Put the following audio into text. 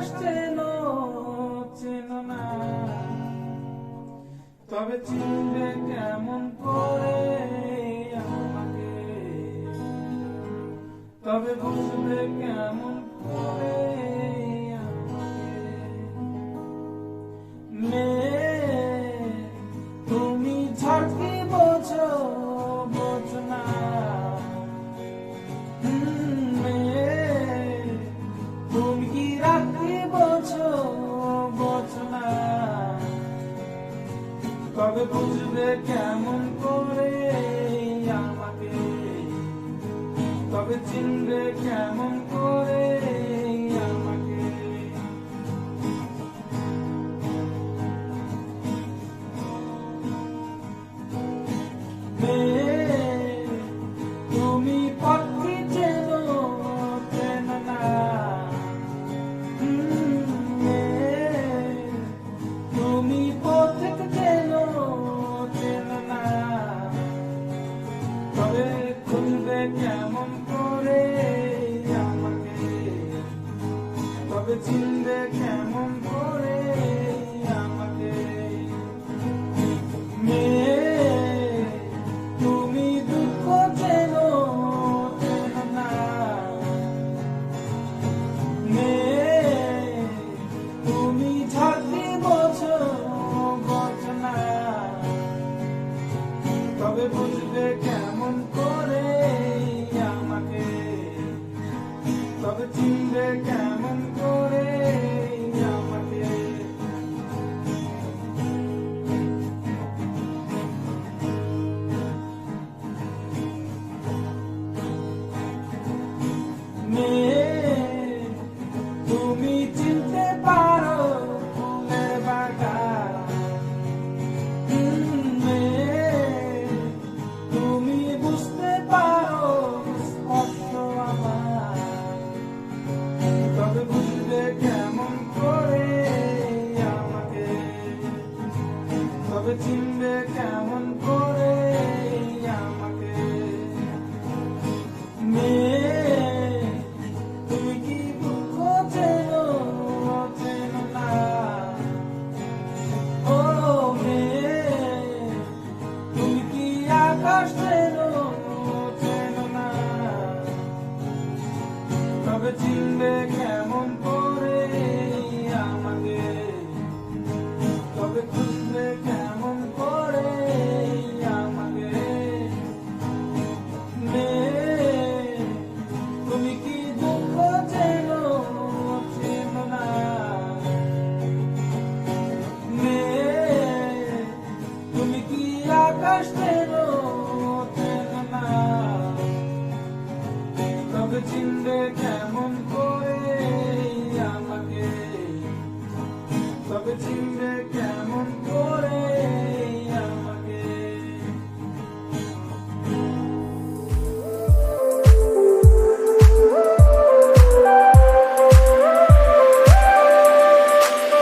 আকাশ চেনো চেনো না। তবে চিনবে কেমন করে আমাকে। তবে বুঝবে কেমন করে তবে চিনবে কেমন করে তবে চিনবে কেমন করে আমাকে? তুমি দুঃখ চেনো না। তুমি তবে বুঝবে কেমন করে আমাকে? তবে চিনবে কেমন তবে চিনবে কেমন করে আমাকে? মেয়ে, তুমি কি দুঃখ চেনো চেনো না? ও মেয়ে, তুমি কি আকাশ চেনো চেনো না? তবে চিনবে কেমন চিনবে কেমন করে আমাকে তবে চিনবে কেমন করে